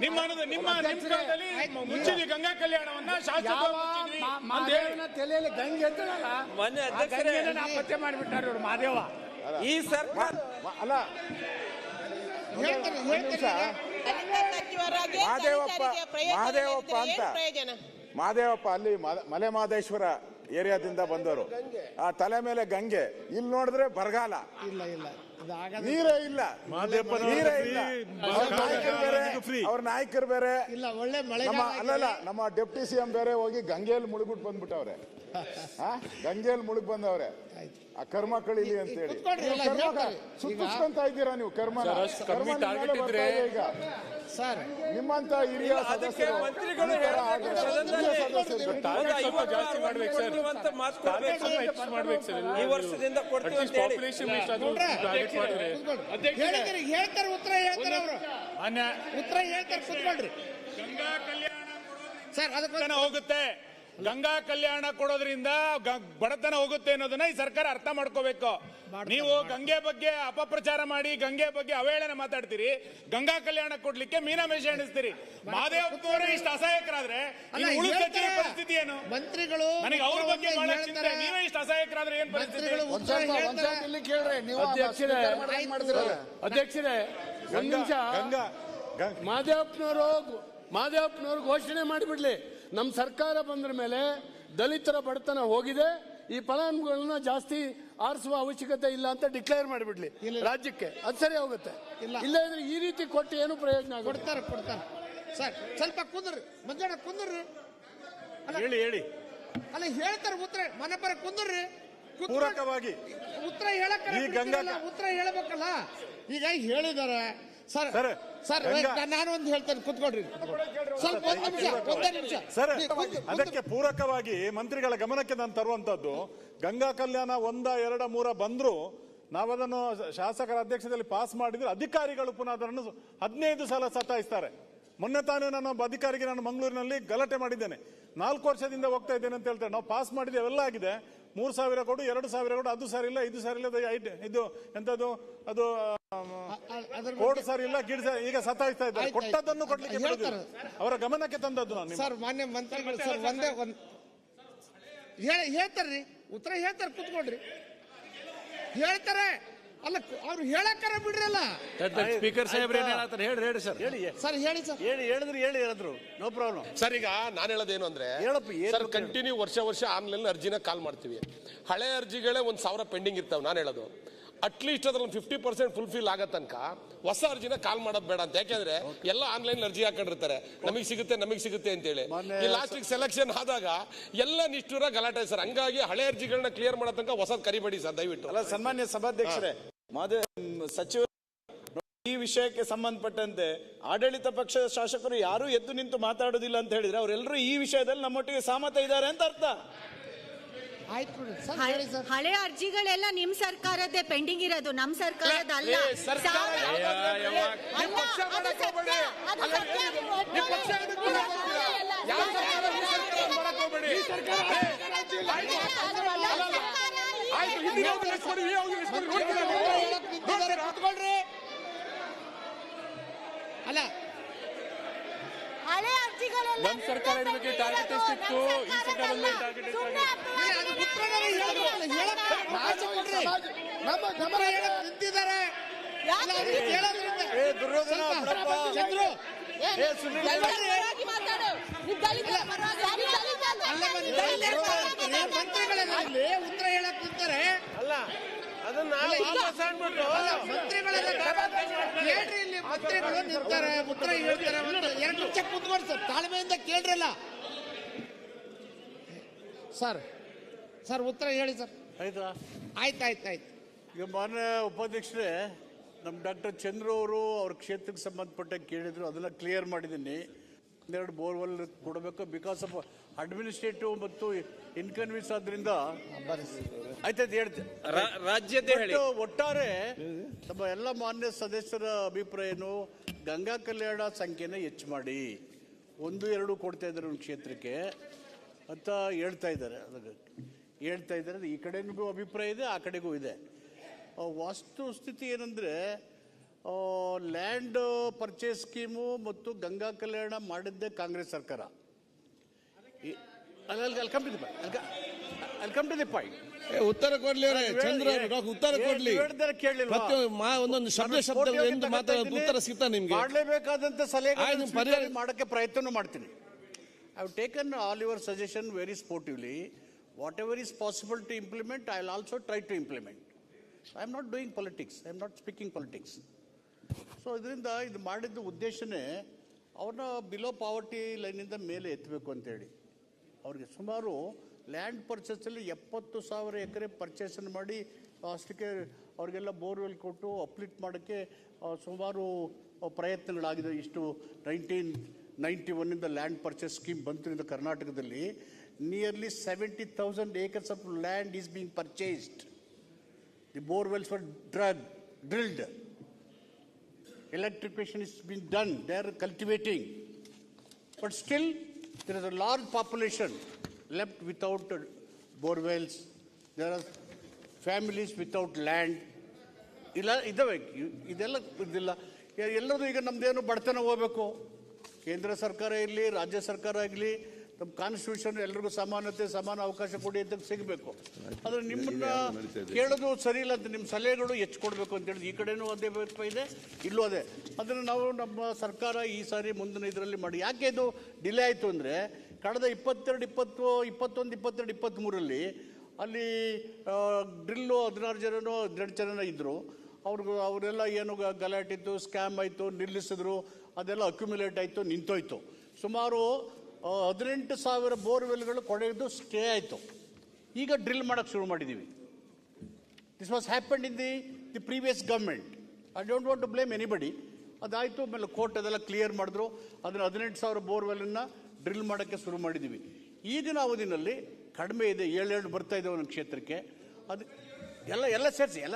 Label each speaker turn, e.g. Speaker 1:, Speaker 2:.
Speaker 1: ನಿಮ್ಮ ನಿಮ್ಮ ನಿಮ್ಮ ಕಾಲದಲ್ಲಿ ಮುಚ್ಚಿದ್ವಿ ಗಂಗಾ ಕಲ್ಯಾಣವನ್ನ ಶಾಸಕ
Speaker 2: ಯಾವ
Speaker 1: ಮುಚ್ಚಿದ್ವಿ. ಅಂತ ಹೇಳಿ
Speaker 2: ತಲೆಯಲ್ಲಿ ಗಂಗೆ ಎತ್ತಳಲ್ಲ
Speaker 3: ಮೊನ್ನೆ ಅಧ್ಯಕ್ಷರೇ
Speaker 2: ಗಂಗೆನ ನಾಪತ್ತೆ ಮಾಡಿಬಿಟ್ಟಾರೆ ಇವ್ರು ಮಾದೇವ.
Speaker 3: ಈ ಸರ್ಕಾರ
Speaker 4: ಅಲ್ಲ.
Speaker 5: ಹೇಳ್ತಾರೆ ಮಾದೇವಪ್ಪ
Speaker 4: ಮಹಾದೇವಪ್ಪ ಅಂತ.
Speaker 5: ಮಾದೇವಪ್ಪ
Speaker 4: ಮಹಾದೇವಪ್ಪ ಅಲ್ಲಿ ಮ- ಮಲೆ ಮಹದೇಶ್ವರ ಏರಿಯಾದಿಂದ ಬಂದವರು. ಆ ತಲೆ ಮೇಲೆ ಗಂಗೆ. ಇಲ್ಲಿ ನೋಡಿದ್ರೆ ಬರಗಾಲ.
Speaker 2: ಇಲ್ಲ ಇಲ್ಲ. ಇದು ಆಗದ
Speaker 4: ನೀರೇ ಇಲ್ಲ. ನೀರೇ ಇಲ್ಲ. ಅವ್ರ ನಾಯಕರು ಬೇರೆ ಅವ್ರ ನಾಯಕರು ಬೇರೆ.
Speaker 2: ಇಲ್ಲ ಒಳ್ಳೆ
Speaker 4: ಅಲ್ಲಲ್ಲ ನಮ್ಮ ಡೆಪ್ಟಿ ಸಿಎಂ ಬೇರೆ ಹೋಗಿ ಗಂಗೆಯಲ್ಲಿ ಮುಳುಗ್ಬಿಟ್ಟು ಬಂದ್ಬಿಟ್ಟವ್ರೆ. ಗಂಗೆಯಲ್ಲಿ ಮುಳುಗ್ ಬಂದವ್ರೆ. ಆ ಕರ್ಮ ಕಳಿಲಿ ಅಂತ ಹೇಳಿ ಸುತ್ತಿಸ್ಕೊಂತ ಇದ್ದೀರಾ ನೀವು ಕರ್ಮ ಈಗ.
Speaker 2: ಸರ್.
Speaker 4: ನಿಮ್ಮಂತ ಹಿರಿಯ ಈ
Speaker 3: ವರ್ಷದಿಂದ
Speaker 2: ಹೇಳ್ತಾರೆ ಉತ್ತರ ಹೇಳ್ತಾರೆ ಅವರು.
Speaker 1: ಮಾನ್ಯ
Speaker 2: ಉತ್ತರ ಹೇಳ್ತಾರೆ ಕುತ್ಕೊಳ್ರಿ.
Speaker 1: ಗಂಗಾ ಕಲ್ಯಾಣ
Speaker 2: ಸರ್ ಅದಕ್ಕೆ
Speaker 1: ಹೋಗುತ್ತೆ. ಗಂಗಾ ಕಲ್ಯಾಣ ಕೊಡೋದ್ರಿಂದ ಗ- ಬಡತನ ಹೋಗುತ್ತೆ ಅನ್ನೋದನ್ನ ಈ ಸರ್ಕಾರ ಅರ್ಥ ಮಾಡ್ಕೋಬೇಕು. ನೀವು ಗಂಗೆ ಬಗ್ಗೆ ಅಪಪ್ರಚಾರ ಮಾಡಿ ಗಂಗೆ ಬಗ್ಗೆ ಅವಹೇಳನ ಮಾತಾಡ್ತೀರಿ ಗಂಗಾ ಕಲ್ಯಾಣ ಕೊಡ್ಲಿಕ್ಕೆ ಮೀನಾಮೇಷ ಎಣಿಸ್ತೀರಿ. ಮಾದೇವಪ್ಪನವರೇ ಇಷ್ಟು ಅಸಹಾಯಕರಾದ್ರೆ ಪರಿಸ್ಥಿತಿ ಏನು?
Speaker 2: ಮಂತ್ರಿಗಳು
Speaker 1: ನನಗೆ ಅವ್ರ ಬಗ್ಗೆ ಚಿಂತೆ. ನೀವೇ ಇಷ್ಟು ಅಸಹಾಯಕರಾದ್ರೆ ಏನ್ ಪರಿಸ್ಥಿತಿ?
Speaker 6: ಅಧ್ಯಕ್ಷರೇ,
Speaker 4: ಮಾಡ್ತಿರಲ್ಲ?
Speaker 6: ಅಧ್ಯಕ್ಷರೇ ಒಂದ್ ನಿಮಿಷ.
Speaker 4: ಗಂಗಾ ಗಂಗಾ.
Speaker 6: ಮಾದೇವಪ್ಪನವರು ಮಾದೇವಪ್ಪನವರು ಘೋಷಣೆ ಮಾಡಿಬಿಡ್ಲಿ. ನಮ್ಮ ಸರ್ಕಾರ ಬಂದ್ರ ಮೇಲೆ ದಲಿತರ ಬಡತನ ಹೋಗಿದೆ ಈ ಫಲಾನುಭವಿಗಳನ್ನ ಜಾಸ್ತಿ ಆರಿಸುವ ಅವಶ್ಯಕತೆ ಇಲ್ಲ ಅಂತ ಡಿಕ್ಲೇರ್ ಮಾಡಿಬಿಡ್ಲಿ ರಾಜ್ಯಕ್ಕೆ. ಅದು ಸರಿ ಹೋಗುತ್ತೆ.
Speaker 2: ಇಲ್ಲ.
Speaker 6: ಇಲ್ಲ ಅಂದ್ರೆ ಈ ರೀತಿ ಕೊಟ್ಟು ಏನು ಪ್ರಯೋಜನ
Speaker 2: ಕೊಡ್ತಾರೆ ಕೊಡ್ತಾರೆ. ಸರ್ ಸ್ವಲ್ಪ ಕುಂದ್ರಿ. ಮಂಜಣ್ಣ ಕುಂದ್ರಿ.
Speaker 1: ಹೇಳಿ ಹೇಳಿ.
Speaker 2: ಅಲ್ಲ ಹೇಳ್ತಾರೆ ಉತ್ತರ. ಮನೆ ಬರ ಕುಂದ್ರಿ.
Speaker 4: ಪೂರಕವಾಗಿ.
Speaker 2: ಉತ್ತರ ಹೇಳಕ್ ಉತ್ತರ ಹೇಳಬೇಕಲ್ಲ. ಈಗ ಹೇಳಿದಾರೆ. ಸರ್
Speaker 4: ಸರ್,
Speaker 2: ನಾನು ಒಂದು ಹೇಳ್ತೇನೆ ಕುತ್ಕೊಳ್ರಿ. ಸ್ವಲ್ಪ ಒಂದ್ ನಿಮಿಷ ಒಂದೇ ನಿಮಿಷ.
Speaker 7: ಸರ್ ಅದಕ್ಕೆ ಪೂರಕವಾಗಿ ಮಂತ್ರಿಗಳ ಗಮನಕ್ಕೆ ನಾನು ತರುವಂತದ್ದು ಗಂಗಾ ಕಲ್ಯಾಣ ಒಂದ ಎರಡ ಮೂರ ಬಂದ್ರು ನಾವದನ್ನು ಶಾಸಕರ ಅಧ್ಯಕ್ಷದಲ್ಲಿ ಪಾಸ್ ಮಾಡಿದ್ರೆ ಅಧಿಕಾರಿಗಳು ಪುನಃ ಅದನ್ನು ಹದಿನೈದು ಸಲ ಸತಾಯಿಸ್ತಾರೆ. ಮೊನ್ನೆ ತಾನೇ ನಾನು ಒಬ್ಬ ಅಧಿಕಾರಿಗೆ ನಾನು ಮಂಗಳೂರಿನಲ್ಲಿ ಗಲಾಟೆ ಮಾಡಿದ್ದೇನೆ. ನಾಲ್ಕು ವರ್ಷದಿಂದ ಹೋಗ್ತಾ ಇದ್ದೇನೆ ಅಂತ ಹೇಳ್ತಾರೆ. ನಾವು ಪಾಸ್ ಮಾಡಿದ್ದೆ ಎಲ್ಲ ಆಗಿದೆ. ಮೂರು ಸಾವಿರ ಕೊಡು ಎರಡು ಸಾವಿರ ಕೊಡು ಅದು ಸರಿ ಇಲ್ಲ ಇದು ಸರಿ ಇಲ್ಲ ಐಟ್- ಇದು ಎಂಥದ್ದು ಅದು
Speaker 2: ಅದ್ರ
Speaker 7: ಸರ್ ಇಲ್ಲ ಗಿಡ್ ಸರಿ ಈಗ ಸತಾಯಿಸ್ತಾ ಇದ್ದಾರೆ.
Speaker 2: ಆಯ್ತು.
Speaker 7: ಕೊಡ್ಲಿಕ್ಕೆ
Speaker 2: ಹೇಳ್ತಾರೆ.
Speaker 7: ಬಿಡುದಿಲ್ಲ. ಅವರ ಗಮನಕ್ಕೆ ತಂದದ್ದು ನಾನು ನಿಮ್ಮ.
Speaker 2: ಸರ್ ಮಾನ್ಯ ಮಂತ್ರಿಗಳು ಸರ್ ಒಂದೇ ಒಂದ್ ಹೇಳ ಹೇಳ್ತಾರ್ರಿ ಉತ್ತರ ಹೇಳ್ತಾರೆ ಕುತ್ಕೊಳ್ರಿ. ಹೇಳ್ತಾರೆ. ಅಲ್ಲ ಅವ್ರು ಹೇಳಕ್ಕಾರ ಬಿಡ್ರಲ್ಲ.
Speaker 6: ಸ್ಪೀಕರ್ ಸಾಹೇಬ್ರು ಏನ್ ಹೇಳತ್ತಾರೆ? ಹೇಳ್ರಿ ಹೇಳಿ ಸರ್.
Speaker 7: ಹೇಳಿ
Speaker 2: ಸರ್ ಹೇಳಿ ಸರ್.
Speaker 6: ಹೇಳಿ ಹೇಳಿದ್ರು ಹೇಳಿ ಹೇಳಿದ್ರು. ನೋ ಪ್ರಾಬ್ಲಮ್
Speaker 8: ಸರ್ ಈಗ ನಾನು ಹೇಳೋದೇನು ಅಂದ್ರೆ
Speaker 6: ಹೇಳಪ್ಪ, ಏನ್
Speaker 8: ಸರ್ ಕಂಟಿನ್ಯೂ ವರ್ಷ ವರ್ಷ ಆನ್ಲೈನ್ ಅರ್ಜಿನ ಕಾಲ್ ಮಾಡ್ತೀವಿ. ಹಳೆ ಅರ್ಜಿಗಳೇ ಒಂದ್ ಸಾವಿರ ಪೆಂಡಿಂಗ್ ಇರ್ತಾವೆ ನಾನು ಹೇಳೋದು. ಅಟ್ಲೀಸ್ಟ್ ಅದ್ರಲ್ಲಿ ಫಿಫ್ಟಿ ಪರ್ಸೆಂಟ್ ಫುಲ್ಫಿಲ್ ಆಗೋ ತನಕ ಹೊಸ ಅರ್ಜಿನ ಕಾಲ್ ಮಾಡೋದು ಬೇಡ ಅಂತ. ಯಾಕೆಂದ್ರೆ ಎಲ್ಲ ಆನ್ಲೈನ್ ಅರ್ಜಿ ಹಾಕೊಂಡಿರ್ತಾರೆ. ನಮಗೆ ಸಿಗುತ್ತೆ ನಮಗೆ ಸಿಗುತ್ತೆ ಅಂತೇಳಿ. ಈ ಲಾಸ್ಟಿಗೆ ಸೆಲೆಕ್ಷನ್ ಆದಾಗ ಎಲ್ಲ ನಿಷ್ಠೂರ ಗಲಾಟೆ ಸರ್. ಹಂಗಾಗಿ ಹಳೆ ಅರ್ಜಿಗಳನ್ನ ಕ್ಲಿಯರ್ ಮಾಡೋ ತನಕ ಹೊಸದ್ ಕರಿಬೇಡಿ ಸರ್ ದಯವಿಟ್ಟು.
Speaker 9: ಅಲ್ಲ ಸನ್ಮಾನ್ಯ ಸಭಾಧ್ಯಕ್ಷರೇ ಮಾದ ಸಚಿವ ಈ ವಿಷಯಕ್ಕೆ ಸಂಬಂಧಪಟ್ಟಂತೆ ಆಡಳಿತ ಪಕ್ಷದ ಶಾಸಕರು ಯಾರು ಎದ್ದು ನಿಂತು ಮಾತಾಡೋದಿಲ್ಲ ಅಂತ ಹೇಳಿದ್ರೆ ಅವರೆಲ್ಲರೂ ಈ ವಿಷಯದಲ್ಲಿ ನಮ್ಮೊಟ್ಟಿಗೆ ಸಾಮತ ಇದ್ದಾರೆ ಅಂತ ಅರ್ಥ.
Speaker 10: ಹಳೆ ಅರ್ಜಿಗಳೆಲ್ಲ ನಿಮ್ ಸರ್ಕಾರದೇ ಪೆಂಡಿಂಗ್ ಇರೋದು ನಮ್ ಸರ್ಕಾರದ ಅಲ್ಲ. ಅಲ್ಲ,
Speaker 8: ಅಲ್ಲ, ಸರ್ಕಾರ ಈ
Speaker 1: ಟಾರ್ಗೆಟ್ ಎಷ್ಟಿತ್ತು? ಈ ಸರ್ಕಾರದಲ್ಲಿ.
Speaker 2: ಹೇಳ್ಬೇಕಲ್ಲ, ಹೇಳಕ್ ಉತ್ತರ ಹೇಳಕ್ ನಿಂತಿದ್ದಾರೆ.
Speaker 9: ದುರ್ಯೋಧನ
Speaker 2: ಚಂದ್ರು. ಮಂತ್ರಿಗಳೆಲ್ಲ ಉತ್ತರ ಹೇಳಕ್ ನಿಂತಾರೆ.
Speaker 6: ಅಲ್ಲ.
Speaker 2: ಕೇಳ್ರಿ ಇಲ್ಲಿ ಮಂತ್ರಿಗಳು ನಿಂತಾರೆ ಉತ್ತರ ಹೇಳ್ತಾರೆ ಎರಡು ನಿಮಿಷ ಕುತ್ಕೊಂಡು ಸರ್ ತಾಳ್ಮೆಯಿಂದ ಕೇಳ್ರಲ್ಲ. ಸರ್ ಸರ್ ಉತ್ತರ ಹೇಳಿ ಸರ್.
Speaker 6: ಆಯ್ತಾ?
Speaker 2: ಆಯ್ತು ಆಯ್ತು ಆಯ್ತು.
Speaker 6: ಈಗ ಮಾನ್ಯ ಉಪಾಧ್ಯಕ್ಷರೇ ನಮ್ಮ ಡಾಕ್ಟರ್ ಚಂದ್ರ ಅವರು ಅವ್ರ ಕ್ಷೇತ್ರಕ್ಕೆ ಸಂಬಂಧಪಟ್ಟ ಕೇಳಿದ್ರು ಅದನ್ನ ಕ್ಲಿಯರ್ ಮಾಡಿದ್ದೀನಿ. ಒಂದೆರಡು ಬೋರ್ವೆಲ್ ಕೊಡಬೇಕು ಬಿಕಾಸ್ ಆಫ್ ಅಡ್ಮಿನಿಸ್ಟ್ರೇಟಿವ್ ಮತ್ತು ಇನ್ಕನ್ವೀನ್ಸ್ ಆದ್ರಿಂದ ಆಯ್ತಾಯ್ತು ಹೇಳ್ತೇನೆ
Speaker 3: ರಾಜ್ಯದ ಹೇಳಿ.
Speaker 6: ಒಟ್ಟಾರೆ ನಮ್ಮ ಎಲ್ಲ ಮಾನ್ಯ ಸದಸ್ಯರ ಅಭಿಪ್ರಾಯ ಏನು? ಗಂಗಾ ಕಲ್ಯಾಣ ಸಂಖ್ಯೆನ ಹೆಚ್ಚು ಮಾಡಿ. ಒಂದು ಎರಡು ಕೊಡ್ತಾ ಇದ್ದಾರೆ ಒಂದು ಕ್ಷೇತ್ರಕ್ಕೆ ಅಂತ ಹೇಳ್ತಾ ಇದ್ದಾರೆ. ಹೇಳ್ತಾ ಇದ್ದಾರೆ. ಈ ಕಡೆಗೂ ಅಭಿಪ್ರಾಯ ಇದೆ ಆ ಕಡೆಗೂ ಇದೆ. ವಾಸ್ತುಸ್ಥಿತಿ ವಾಸ್ತು ಸ್ಥಿತಿ ಏನಂದರೆ ಲ್ಯಾಂಡ್ ಪರ್ಚೇಸ್ ಸ್ಕೀಮು ಮತ್ತು ಗಂಗಾ ಕಲ್ಯಾಣ ಮಾಡಿದ್ದೇ ಕಾಂಗ್ರೆಸ್ ಸರ್ಕಾರ. ಟು ದಿ ಪಾಯಿಂಟ್
Speaker 2: ಉತ್ತರ ಕೊಡ್ಲಿ ಚಂದ್ರ ಉತ್ತರ ಕೊಡ್ಲಿ. ಒಂದೊಂದು ಶಬ್ದ ಶಬ್ದ ಎಂದು ಮಾತಾಡೋದು ಉತ್ತರ ಸಿಗ್ತಾ ನಿಮ್ಗೆ.
Speaker 6: ಮಾಡಲೇಬೇಕಾದಂತ ಸಲಹೆ
Speaker 2: ಪರಿಹಾರ-
Speaker 6: ಮಾಡಕ್ಕೆ ಪ್ರಯತ್ನ ಮಾಡ್ತೀನಿ. I have taken all your suggestion very sportively whatever is possible to implement I will also try to implement I am not doing politics I am not speaking politics so ಇದರಿಂದ ಇದು ಮಾಡಿದ್ದ ಉದ್ದೇಶನೇ ಅವ್ರನ್ನ ಬಿಲೋ ಪಾವರ್ಟಿ ಲೈನಿಂದ ಮೇಲೆ ಎತ್ತಬೇಕು ಅಂತೇಳಿ. ಅವ್ರಿಗೆ ಸುಮಾರು land ಪರ್ಚೇಸಲ್ಲಿ ಎಪ್ಪತ್ತು ಸಾವಿರ ಎಕರೆ ಪರ್ಚೇಸನ್ನು ಮಾಡಿ, ಅಷ್ಟಕ್ಕೆ ಅವರಿಗೆಲ್ಲ ಬೋರ್ವೆಲ್ ಕೊಟ್ಟು ಅಪ್ಲಿಟ್ ಮಾಡೋಕ್ಕೆ ಸುಮಾರು ಪ್ರಯತ್ನಗಳಾಗಿದೆ. ಇಷ್ಟು ನೈನ್ಟೀನ್ ನೈಂಟಿ ಒನ್ನಿಂದ ಲ್ಯಾಂಡ್ ಪರ್ಚೇಸ್ ಸ್ಕೀಮ್ ಬಂತು ಕರ್ನಾಟಕದಲ್ಲಿ. Nearly seventy thousand acres of land is being purchased the borewells for drug drilled electrification has been done, they are cultivating. But still, there is a large population left without bore wells. There are families without land. ಇಲ್ಲ ಇದಾವೆ E- ಇದೆಲ್ಲ ಇದಿಲ್ಲ ಎಲ್ಲರೂ ಈಗ ನಮ್ದೇನು ಬಡತನ ಹೋಗಬೇಕು ಕೇಂದ್ರ ಸರ್ಕಾರ ಇರಲಿ ರಾಜ್ಯ ಸರ್ಕಾರ ಆಗಲಿ ನಮ್ಮ ಕಾನ್ಸ್ಟಿಟ್ಯೂಷನ್ ಎಲ್ರಿಗೂ ಸಮಾನತೆ ಸಮಾನ ಅವಕಾಶ ಕೊಡಿ ಅಂತ ಸಿಗಬೇಕು. ಆದರೆ ನಿಮ್ಮನ್ನ ಕೇಳೋದು ಸರಿ ಇಲ್ಲ ಅಂತ ನಿಮ್ಮ ಸಲಹೆಗಳು ಹೆಚ್ಚು ಕೊಡಬೇಕು ಅಂತ ಹೇಳಿ ಈ ಕಡೆನೂ ಅದೇ ಇದೆ ಇಲ್ಲೂ ಅದೇ. ಅದನ್ನು ನಾವು ನಮ್ಮ ಸರ್ಕಾರ ಈ ಸಾರಿ ಮುಂದಿನ ಇದರಲ್ಲಿ ಮಾಡಿ. ಯಾಕೆ ಇದು ಡಿಲೇ ಆಯಿತು ಅಂದರೆ ಕಳೆದ ಇಪ್ಪತ್ತೆರಡು ಇಪ್ಪತ್ತು ಇಪ್ಪತ್ತೊಂದು ಇಪ್ಪತ್ತೆರಡು ಇಪ್ಪತ್ತ್ಮೂರಲ್ಲಿ ಅಲ್ಲಿ ಡ್ರಿಲ್ಲು ಹದಿನಾರು ಜನನೋ ಹದಿನೆಂಟು ಜನನ ಇದ್ದರು ಅವ್ರಿಗೂ ಅವರೆಲ್ಲ ಏನು ಗಲಾಟಿತ್ತು ಗಲಾಟೆ ಇತ್ತು ಸ್ಕ್ಯಾಮ್ ಆಯಿತು ನಿಲ್ಲಿಸಿದ್ರು ಅದೆಲ್ಲ ಅಕ್ಯುಮುಲೇಟ್ ಆಯಿತು ನಿಂತೋಯ್ತು. ಸುಮಾರು ಹದಿನೆಂಟು ಸಾವಿರ ಬೋರ್ವೆಲ್ಗಳು ಕೊಡೆದು ಸ್ಟೇ ಆಯಿತು. ಈಗ ಡ್ರಿಲ್ ಮಾಡೋಕ್ಕೆ ಶುರು ಮಾಡಿದ್ದೀವಿ this was happen in the the previous government I don't want to blame anybody ಅದಾಯಿತು, ಆಮೇಲೆ ಕೋರ್ಟ್ ಅದೆಲ್ಲ ಕ್ಲಿಯರ್ ಮಾಡಿದ್ರು. ಅದನ್ನು ಹದಿನೆಂಟು ಸಾವಿರ ಬೋರ್ವೆಲನ್ನು ಡ್ರಿಲ್ ಮಾಡೋಕ್ಕೆ ಶುರು ಮಾಡಿದ್ದೀವಿ ಈಗಿನ ಅವಧಿನಲ್ಲಿ ಕಡಿಮೆ ಇದೆ, ಏಳು ಏಳು ಬರ್ತಾ ಇದೆ ಒಂದು ಕ್ಷೇತ್ರಕ್ಕೆ. ಅದು ಎಲ್ಲ ಎಲ್ಲ ಸೇರಿಸಿ, ಎಲ್ಲ